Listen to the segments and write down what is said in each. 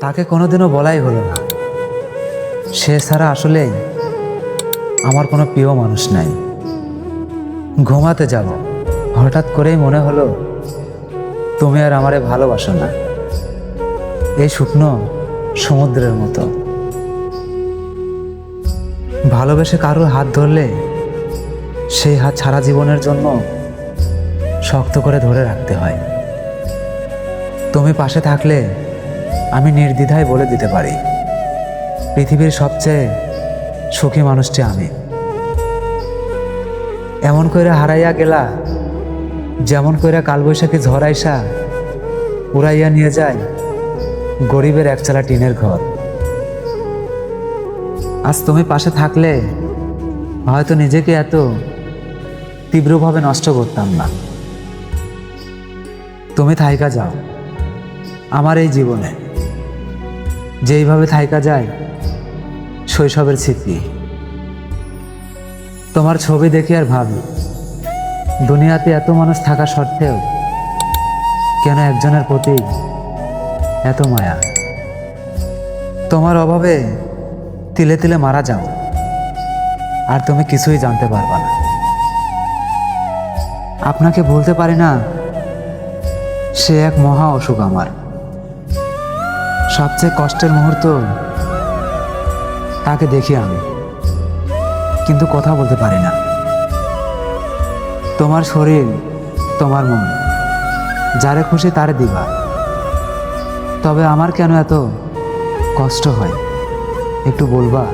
তাকে কোনোদিনও বলাই হলো না। সে ছাড়া আসলেই আমার কোনো প্রিয় মানুষ নাই। ঘুমাতে যাব। হঠাৎ করেই মনে হলো, তুমি আর আমারে ভালোবাসো না। এই শুকনো সমুদ্রের মতো। ভালোবেসে কারোর হাত ধরলে সেই হাত সারা জীবনের জন্য শক্ত করে ধরে রাখতে হয়। তুমি পাশে থাকলে আমি নির্দ্বিধায় বলে দিতে পারি। পৃথিবীর সবচেয়ে সুখী মানুষটি আমি। এমন করে হারাইয়া গেলা, যেমন করে কালবৈশাখী ঝড় আইসা উড়াইয়া নিয়ে যায় গরিবের একচালা টিনের ঘর। আজ তুমি পাশে থাকলে হয়তো নিজেকে এত তীব্রভাবে নষ্ট করতাম না। তুমি থাইকা যাও, আমার এই জীবনে। যেইভাবে থাইকা যায়, শৈশবের স্মৃতি। তোমার ছবি দেখি আর ভাবি, দুনিয়াতে এত মানুষ থাকা সত্ত্বেও কেন একজনের প্রতি এত মায়া? তোমার অভাবে তিলে তিলে মারা যাও, আর তুমি কিছুই জানতে পারবা না। আপনাকে বলতে পারি না, সে এক মহা অসুখ আমার। সবচেয়ে কষ্টের মুহূর্ত তাকে দেখি আমি। কিন্তু কথা বলতে পারি না। তোমার শরীর, তোমার মন, যারে খুশি তারে দিবা। তবে আমার কেন এত কষ্ট হয়? একটু বলবা?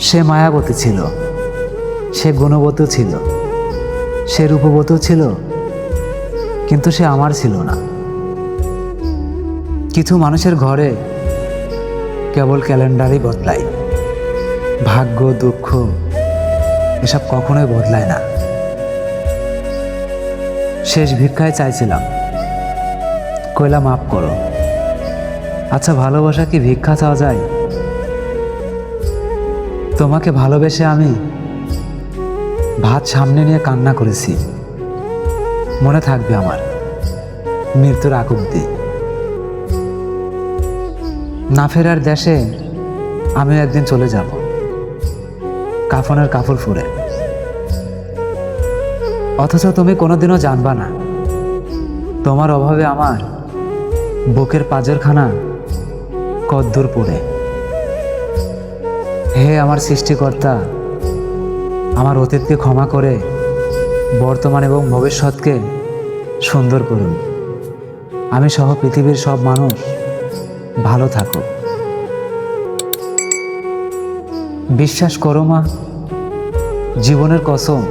সে মায়াবতী ছিল। সে গুণবত ছিল। সে রূপবত ছিল। কিন্তু সে আমার ছিল না। কিছু মানুষের ঘরে কেবল ক্যালেন্ডারই বদলায়। ভাগ্য, দুঃখ এসব কখনোই বদলায় না। শেষ ভিক্ষায় চাইছিলাম। কইলা মাফ করো। আচ্ছা ভালোবাসা কি ভিক্ষা চাওয়া যায়? তোমাকে ভালোবেসে আমি ভাত সামনে নিয়ে কান্না করেছি। মনে থাকবে আমার মৃত্যুর আকুব্দি না ফেরার দেশে আমিও একদিন চলে যাব। কাফনের কাপড় ফুরে। অথচ তুমি কোনোদিনও জানবা না, তোমার অভাবে আমার বুকের পাজরখানা কদ্দূর পড়ে। হে আমার সৃষ্টিকর্তা, আমার অতীতকে ক্ষমা করে বর্তমান এবং ভবিষ্যৎকে সুন্দর করুন। আমি সহ পৃথিবীর সব মানুষ ভালো থাকুক বিশ্বাস করো মা, জীবনের কসম,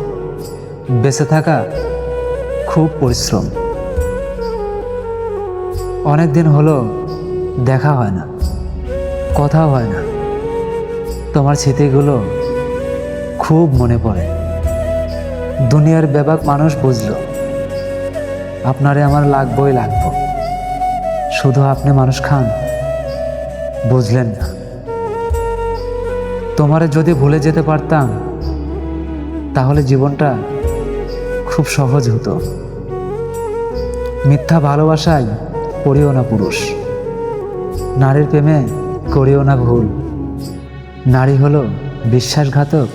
বেঁচে থাকা খুব পরিশ্রম। অনেক দিন হলো দেখা হয় না কথা হয় না। তোমার স্মৃতিগুলো খুব মনে পড়ে। দুনিয়ার ব্যাপক মানুষ বুঝলো, আপনারে আমার লাগবই লাগবো। শুধু আপনি মানুষ খান। বুঝলেন না। তোমারে যদি ভুলে যেতে পারতাম, তাহলে জীবনটা খুব সহজ হতো। মিথ্যা ভালোবাসায় পড়িও না পুরুষ। নারীর প্রেমে করিও না ভুল। নারী হলো বিশ্বাসঘাতক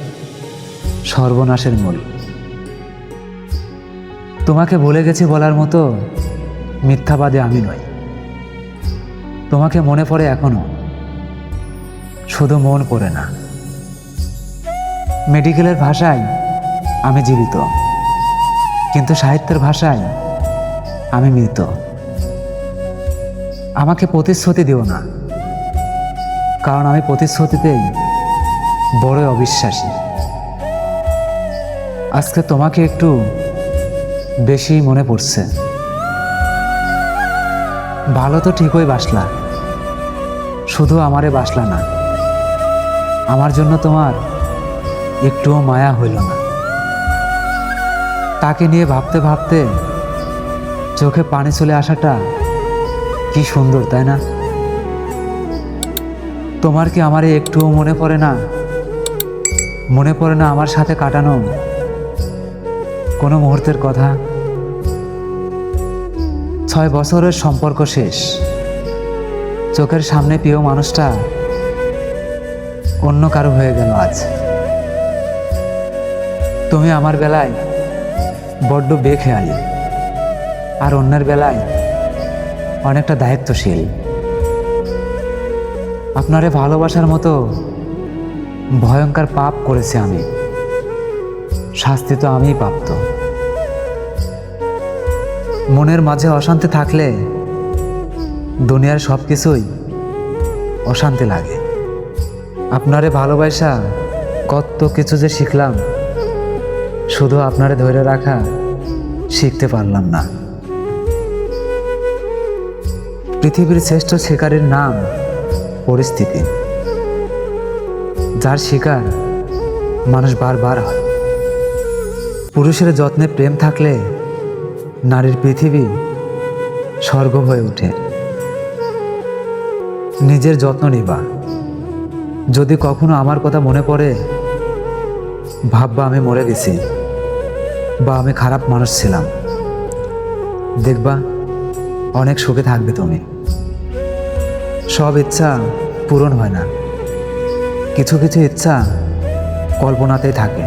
সর্বনাশের মূল। তোমাকে ভুলে গেছি বলার মতো মিথ্যাবাদী আমি নই। তোমাকে মনে পড়ে এখনও। শুধু মন পড়ে না। মেডিকেলের ভাষায় আমি জীবিত। কিন্তু সাহিত্যের ভাষায় আমি মৃত। আমাকে প্রতিশ্রুতি দিও না। কারণ আমি প্রতিশ্রুতিতেই বড় অবিশ্বাসী। আজকে তোমাকে একটু বেশি মনে পড়ছে। ভালো তো ঠিকই বাসলা। শুধু আমারে বাসলা না। আমার জন্য তোমার একটুও মায়া হইল না। তাকে নিয়ে ভাবতে ভাবতে চোখে পানি চলে আসাটা কি সুন্দর, তাই না? তোমার কি আমার একটুও মনে পড়ে না? মনে পড়ে না আমার সাথে কাটানো কোনো মুহূর্তের কথা? ছয় বছরের সম্পর্ক শেষ। চোখের সামনে প্রিয় মানুষটা অন্য কারও হয়ে গেল আজ। তুমি আমার বেলায় বড্ড বেখেয়ালি, আর অন্যের বেলায় অনেকটা দায়িত্বশীল। আপনারে ভালোবাসার মতো ভয়ঙ্কর পাপ করেছি আমি। শাস্তি তো আমিই প্রাপ্ত। মনের মাঝে অশান্তি থাকলে দুনিয়ার সব কিছুই অশান্তি লাগে। আপনারে ভালোবাসা, কত কিছু যে শিখলাম, শুধু আপনারে ধরে রাখা শিখতে পারলাম না। পৃথিবীর শ্রেষ্ঠ শিকারের নাম পরিস্থিতি। যার শিকার মানুষ বারবার হয়। পুরুষের যত্নে প্রেম থাকলে নারীর পৃথিবী স্বর্গ হয়ে ওঠে। নিজের যত্ন নিবা। যদি কখনো আমার কথা মনে পড়ে, ভাববা আমি মরে গেছি, বা আমি খারাপ মানুষ ছিলাম। দেখবা, অনেক সুখে থাকবে তুমি। সব ইচ্ছা পূরণ হয় না। কিছু কিছু ইচ্ছা কল্পনাতেই থাকে।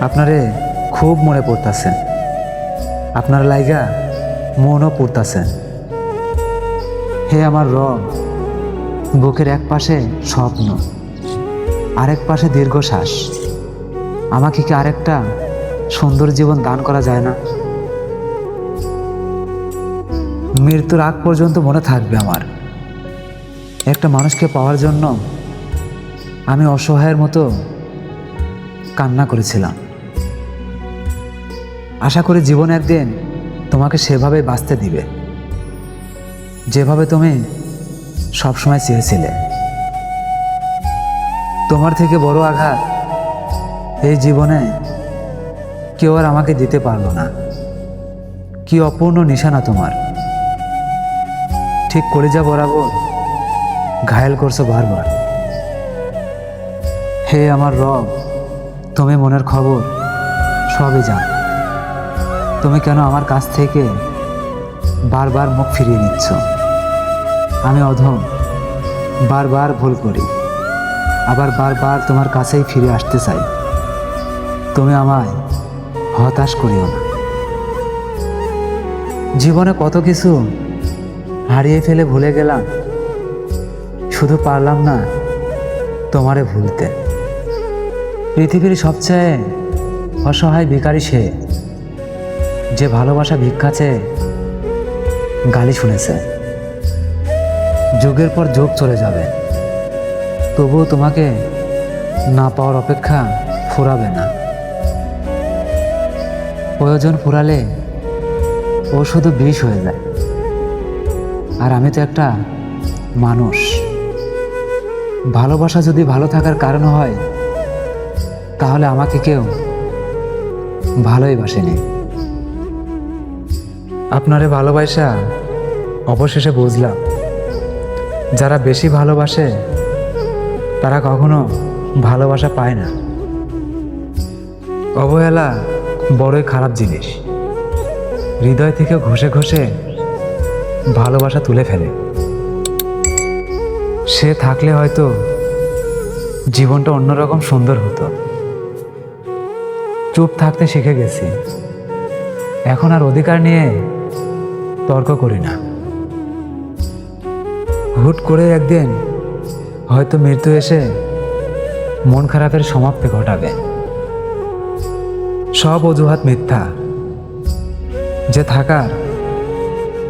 আপনারে খুব মনে পড়তাছে। আপনার লাইগা মনও পড়তাছে। হে আমার রব বুকের এক পাশে স্বপ্ন, আরেক পাশে দীর্ঘশ্বাস। আমাকে কি আরেকটা সুন্দর জীবন দান করা যায় না? মৃত্যুর আগ পর্যন্ত মনে থাকবে আমার। একটা মানুষকে পাওয়ার জন্য আমি অসহায়ের মতো কান্না করেছিলাম। আশা করি জীবন একদিন তোমাকে সেভাবে বাঁচতে দিবে। যেভাবে তুমি সবসময় চেয়েছিলে। তোমার থেকে বড় আঘাত এই জীবনে কেউ আর আমাকে দিতে পারল না। কি অপূর্ণ নিশানা তোমার। ঠিক কলিজা বরাবর ঘায়েল করছ বারবার। হে আমার রব, তুমি মনের খবর সবই জান। তুমি কেন আমার কাছ থেকে বারবার মুখ ফিরিয়ে নিচ্ছ? আমি অধম। বারবার ভুল করি। আবার বারবার তোমার কাছেই ফিরে আসতে চাই। তুমি আমায় হতাশ করিও না। জীবনে কত কিছু হারিয়ে ফেলে ভুলে গেলাম। শুধু পারলাম না তোমারে ভুলতে। পৃথিবীর সবচেয়ে অসহায় ভিখারি সে যে ভালোবাসা ভিক্ষা চেয়ে গালি শুনেছে। যুগের পর যুগ চলে যাবে। তবুও তোমাকে না পাওয়ার অপেক্ষা ফুরাবে না। প্রয়োজন ফুরালে ও শুধু বিষ হয়ে যায়। আর আমি তো একটা মানুষ। ভালোবাসা যদি ভালো থাকার কারণ হয়, তাহলে আমাকে কেউ ভালোই বাসেনি। আপনারে ভালোবাসা অবশেষে বুঝলাম। যারা বেশি ভালোবাসে, তারা কখনো ভালোবাসা পায় না। অবহেলা বড়ই খারাপ জিনিস। হৃদয় থেকে ঘষে ঘষে ভালোবাসা তুলে ফেলে। সে থাকলে হয়তো জীবনটা অন্যরকম সুন্দর হতো। চুপ থাকতে শিখে গেছি। এখন আর অধিকার নিয়ে তর্ক করি না। হুট করে একদিন হয়তো মৃত্যু এসে মন খারাপের সমাপ্তি ঘটাবে। সব অজুহাত মিথ্যা। যে থাকার,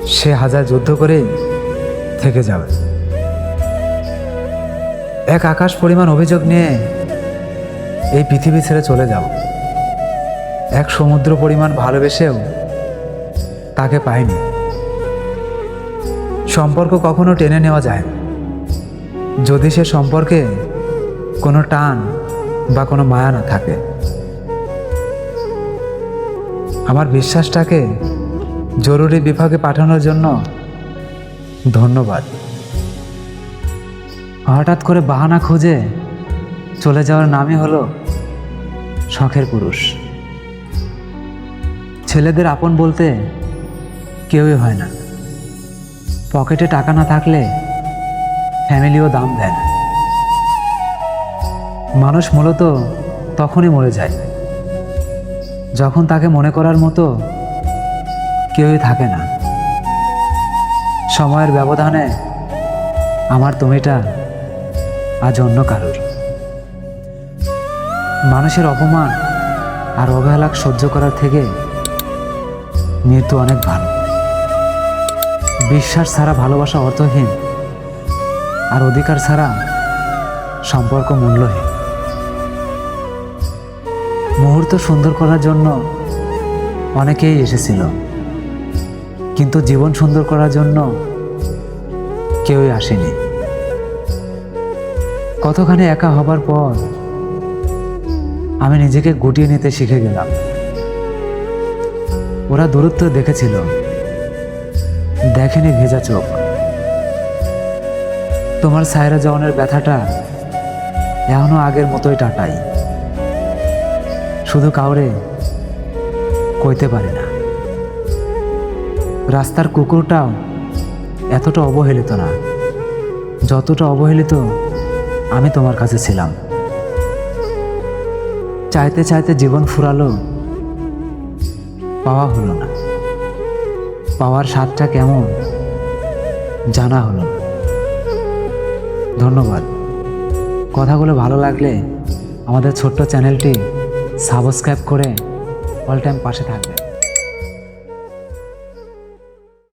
সে হাজার যুদ্ধ করেই থেকে যাবে। এক আকাশ পরিমাণ অভিযোগ নিয়ে এই পৃথিবী ছেড়ে চলে যাব। এক সমুদ্র পরিমাণ ভালোবেসেও তাকে পাইনি। সম্পর্ক কখনো টেনে নেওয়া যায় না। যদি সে সম্পর্কে কোনো টান বা কোনো মায়া না থাকে, আমার বিশ্বাসটাকে জরুরি বিভাগে পাঠানোর জন্য ধন্যবাদ। হঠাৎ করে বাহানা খুঁজে চলে যাওয়ার নামই হলো শখের পুরুষ। ছেলেদের আপন বলতে কেউই হয় না। পকেটে টাকা না থাকলে ফ্যামিলিও দাম দেয় না। মানুষ মূলত তখনই মরে যায় যখন তাকে মনে করার মতো কেউই থাকে না। সময়ের ব্যবধানে আমার তুমিটা আজ অন্য কারোর। মানুষের অপমান আর অবহেলাক সহ্য করার থেকে মৃত্যু অনেক ভালো। বিশ্বাস ছাড়া ভালোবাসা অর্থহীন। আর অধিকার ছাড়া সম্পর্ক মূল্যহীন। মুহূর্ত সুন্দর করার জন্য অনেকেই এসেছিল। কিন্তু জীবন সুন্দর করার জন্য কেউই আসেনি। কতখানি একা হবার পর আমি নিজেকে গুটিয়ে নিতে শিখে গেলাম। ওরা দূরত্ব দেখেছিল। দেখেনি ভেজা চোখ। তোমার সায়রা জওয়ানের ব্যথাটা এখনও আগের মতোই টাটাই। শুধু কাউরে কইতে পারে না। রাস্তার কুকুরটাও এতটা অবহেলিত না, যতটা অবহেলিত আমি তোমার কাছে ছিলাম। চাইতে চাইতে জীবন ফুরালো, পাওয়া হলো না। পাওয়ার স্বাদটা কেমন? জানা হলো ধন্যবাদ। কথাগুলো ভালো লাগলে আমাদের ছোট্ট চ্যানেলটি সাবস্ক্রাইব করে অল টাইম পাশে থাকবেন।